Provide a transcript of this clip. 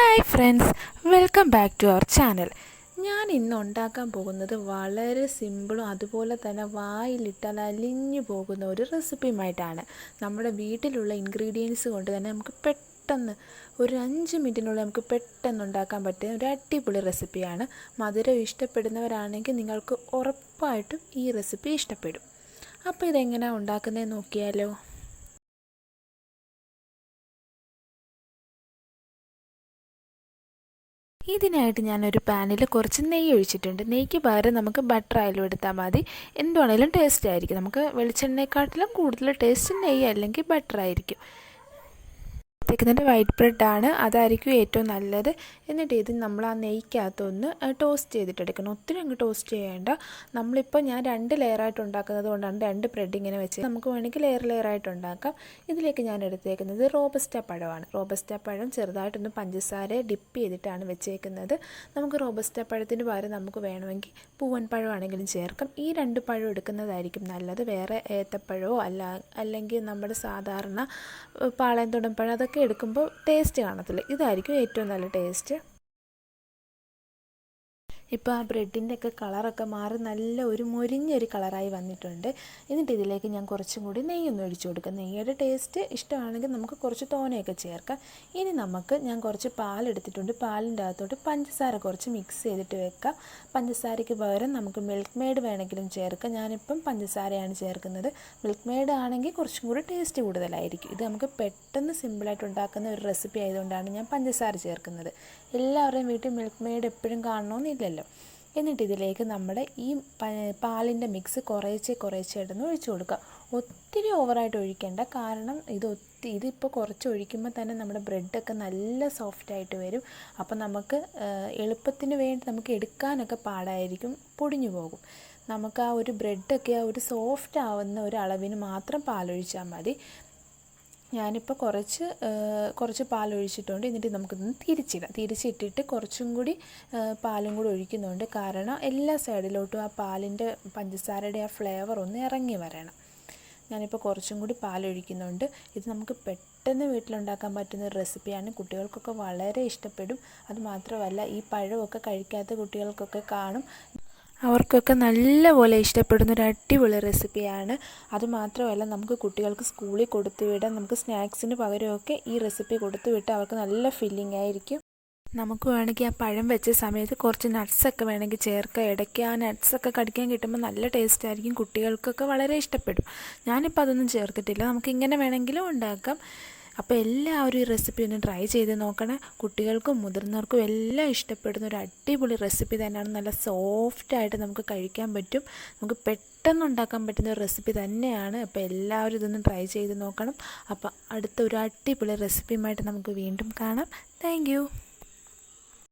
Hi friends welcome back to our channel ഞാൻ ഇന്ന് ഉണ്ടാക്കാൻ പോകുന്നത് വളരെ സിമ്പിളും അതുപോലെ തന്നെ വായിലിട്ടാൽ അലിഞ്ഞു പോകുന്ന ഒരു റെസിപ്പിയുമായിട്ടാണ് നമ്മുടെ വീട്ടിലുള്ള ഇൻഗ്രീഡിയൻസ് കൊണ്ട് തന്നെ നമുക്ക് പെട്ടെന്ന് ഒരു അഞ്ച് മിനിറ്റിനുള്ളിൽ നമുക്ക് പെട്ടെന്ന് ഉണ്ടാക്കാൻ പറ്റുന്ന ഒരു അടിപൊളി റെസിപ്പിയാണ് മധുരം ഇഷ്ടപ്പെടുന്നവരാണെങ്കിൽ നിങ്ങൾക്ക് ഉറപ്പായിട്ടും ഈ റെസിപ്പി ഇഷ്ടപ്പെടും. അപ്പോൾ ഇതെങ്ങനെയാണ് ഉണ്ടാക്കുന്നതെന്ന് നോക്കിയാലോ? ഇതിനായിട്ട് ഞാനൊരു പാനിൽ കുറച്ച് നെയ്യ് ഒഴിച്ചിട്ടുണ്ട്. നെയ്ക്ക് പകരം നമുക്ക് ബട്ടർ ആയാലും എടുത്താൽ മതി. എന്തുവാണേലും ടേസ്റ്റ് ആയിരിക്കും. നമുക്ക് വെളിച്ചെണ്ണയെക്കാട്ടിലും കൂടുതൽ ടേസ്റ്റ് നെയ്യ് അല്ലെങ്കിൽ ബട്ടർ ആയിരിക്കും. എടുത്തേക്കുന്നത് വൈറ്റ് ബ്രെഡാണ് അതായിരിക്കും ഏറ്റവും നല്ലത്. എന്നിട്ട് ഇത് നമ്മൾ ആ നെയ്ക്കകത്തൊന്ന് ടോസ്റ്റ് ചെയ്തിട്ടെടുക്കണം. ഒത്തിരി അങ്ങ് ടോസ്റ്റ് ചെയ്യേണ്ട. നമ്മളിപ്പോൾ ഞാൻ രണ്ട് ലെയറായിട്ട് ഉണ്ടാക്കുന്നത് കൊണ്ടാണ് രണ്ട് ബ്രെഡ് ഇങ്ങനെ വെച്ച് നമുക്ക് വേണമെങ്കിൽ ലെയർ ലെയറായിട്ട് ഉണ്ടാക്കാം. ഇതിലേക്ക് ഞാൻ എടുത്തേക്കുന്നത് റോബസ്റ്റ പഴമാണ്. റോബസ്റ്റ പഴം ചെറുതായിട്ടൊന്ന് പഞ്ചസാര ഡിപ്പ് ചെയ്തിട്ടാണ് വെച്ചേക്കുന്നത്. നമുക്ക് റോബസ്റ്റ പഴത്തിന് പകരം നമുക്ക് വേണമെങ്കിൽ പൂവൻ പഴമാണെങ്കിലും ചേർക്കാം. ഈ രണ്ട് പഴം എടുക്കുന്നതായിരിക്കും നല്ലത്. വേറെ ഏത്തപ്പഴമോ അല്ല അല്ലെങ്കിൽ നമ്മുടെ സാധാരണ പാളയം പഴം അതൊക്കെ എടുക്കുമ്പോൾ ടേസ്റ്റ് കാണത്തില്ല. ഇതായിരിക്കും ഏറ്റവും നല്ല ടേസ്റ്റ് ഇപ്പോൾ ആ ബ്രെഡിന്റെ ഒക്കെ കളറൊക്കെ മാറി നല്ല ഒരു മുരിഞ്ഞൊരു കളറായി വന്നിട്ടുണ്ട്. എന്നിട്ട് ഇതിലേക്ക് ഞാൻ കുറച്ചും കൂടി നെയ്യൊന്ന് ഒഴിച്ചു കൊടുക്കാം. നെയ്യുടെ ടേസ്റ്റ് ഇഷ്ടമാണെങ്കിൽ നമുക്ക് കുറച്ച് തോനയൊക്കെ ചേർക്കാം. ഇനി നമുക്ക് ഞാൻ കുറച്ച് പാലെടുത്തിട്ടുണ്ട് പാലിന്റെ അകത്തോട്ട് പഞ്ചസാര കുറച്ച് മിക്സ് ചെയ്തിട്ട് വെക്കാം. പഞ്ചസാരയ്ക്ക് പകരം നമുക്ക് മിൽക്ക് മെയ്ഡ് വേണമെങ്കിലും ചേർക്കാം. ഞാനിപ്പം പഞ്ചസാരയാണ് ചേർക്കുന്നത്. മിൽക്ക് മെയ്ഡ് ആണെങ്കിൽ കുറച്ചും കൂടി ടേസ്റ്റ് കൂടുതലായിരിക്കും. ഇത് നമുക്ക് പെട്ടെന്ന് സിമ്പിളായിട്ട് ഉണ്ടാക്കുന്ന ഒരു റെസിപ്പി ആയതുകൊണ്ടാണ് ഞാൻ പഞ്ചസാര ചേർക്കുന്നത്. എല്ലാവരുടെയും വീട്ടിൽ മിൽക്ക് മെയ്ഡ് എപ്പോഴും കാണണമെന്നില്ലല്ലോ എന്നിട്ട് ഇതിലേക്ക് നമ്മൾ ഈ പാലിന്റെ മിക്സ് കുറേശ്ശേ കുറേശ്ശേ ഇടുന്ന് ഒഴിച്ചു കൊടുക്കുക. ഒത്തിരി ഓവറായിട്ട് ഒഴിക്കേണ്ട. കാരണം ഇത് ഒത്തിരി ഇതിപ്പോൾ കുറച്ച് ഒഴിക്കുമ്പോൾ തന്നെ നമ്മുടെ ബ്രെഡൊക്കെ നല്ല സോഫ്റ്റ് ആയിട്ട് വരും. അപ്പോൾ നമുക്ക് എളുപ്പത്തിന് വേണ്ടി നമുക്ക് എടുക്കാനൊക്കെ പാടായിരിക്കും പൊടിഞ്ഞു പോകും. നമുക്ക് ആ ഒരു ബ്രെഡൊക്കെ ആ ഒരു സോഫ്റ്റ് ആവുന്ന ഒരു അളവിന് മാത്രം പാലൊഴിച്ചാൽ മതി. ഞാനിപ്പോൾ കുറച്ച് കുറച്ച് പാലൊഴിച്ചിട്ടുണ്ട്. എന്നിട്ട് നമുക്കിതൊന്ന് തിരിച്ചിടാം. തിരിച്ചിട്ടിട്ട് കുറച്ചും കൂടി പാലും കൂടി ഒഴിക്കുന്നുണ്ട്. കാരണം എല്ലാ സൈഡിലോട്ടും ആ പാലിന്റെ പഞ്ചസാരയുടെ ആ ഫ്ലേവർ ഒന്ന് ഇറങ്ങി വരണം. ഞാനിപ്പോൾ കുറച്ചും കൂടി പാലൊഴിക്കുന്നുണ്ട്. ഇത് നമുക്ക് പെട്ടെന്ന് വീട്ടിലുണ്ടാക്കാൻ പറ്റുന്ന റെസിപ്പിയാണ്. കുട്ടികൾക്കൊക്കെ വളരെ ഇഷ്ടപ്പെടും. അതുമാത്രമല്ല ഈ പഴമൊക്കെ കഴിക്കാത്ത കുട്ടികൾക്കൊക്കെ കാണും. അവർക്കൊക്കെ നല്ലപോലെ ഇഷ്ടപ്പെടുന്ന ഒരു അടിപൊളി റെസിപ്പിയാണ്. അതുമാത്രമല്ല നമുക്ക് കുട്ടികൾക്ക് സ്കൂളിൽ കൊടുത്തു വിടാം നമുക്ക് സ്നാക്സിന് പകരമൊക്കെ ഈ റെസിപ്പി കൊടുത്തു അവർക്ക് നല്ല ഫില്ലിംഗ് ആയിരിക്കും. നമുക്ക് വേണമെങ്കിൽ ആ പഴം വെച്ച സമയത്ത് കുറച്ച് നട്ട്സൊക്കെ വേണമെങ്കിൽ ചേർക്കുക ഇടയ്ക്ക് ആ നട്ട്സൊക്കെ കടിക്കാൻ കിട്ടുമ്പോൾ നല്ല ടേസ്റ്റ് ആയിരിക്കും. കുട്ടികൾക്കൊക്കെ വളരെ ഇഷ്ടപ്പെടും. ഞാനിപ്പോൾ അതൊന്നും ചേർത്തിട്ടില്ല. നമുക്ക് ഇങ്ങനെ വേണമെങ്കിലും ഉണ്ടാക്കാം. അപ്പോൾ എല്ലാവരും ഈ റെസിപ്പി ഒന്ന് ട്രൈ ചെയ്ത് നോക്കണം. കുട്ടികൾക്കും മുതിർന്നവർക്കും എല്ലാം ഇഷ്ടപ്പെടുന്ന ഒരു അടിപൊളി റെസിപ്പി തന്നെയാണ്. നല്ല സോഫ്റ്റായിട്ട് നമുക്ക് കഴിക്കാൻ പറ്റും. നമുക്ക് പെട്ടെന്ന് ഉണ്ടാക്കാൻ പറ്റുന്ന ഒരു റെസിപ്പി തന്നെയാണ്. അപ്പോൾ എല്ലാവരും ഇതൊന്ന് ട്രൈ ചെയ്ത് നോക്കണം. അപ്പോൾ അടുത്ത ഒരു അടിപൊളി റെസിപ്പിയുമായിട്ട് നമുക്ക് വീണ്ടും കാണാം. താങ്ക്